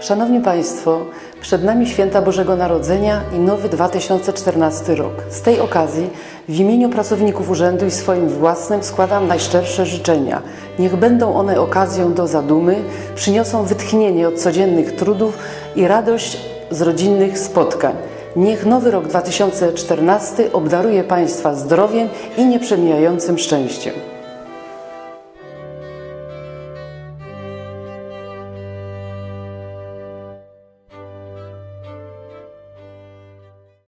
Szanowni Państwo, przed nami święta Bożego Narodzenia i nowy 2014 rok. Z tej okazji w imieniu pracowników urzędu i swoim własnym składam najszczersze życzenia. Niech będą one okazją do zadumy, przyniosą wytchnienie od codziennych trudów i radość z rodzinnych spotkań. Niech nowy rok 2014 obdaruje Państwa zdrowiem i nieprzemijającym szczęściem.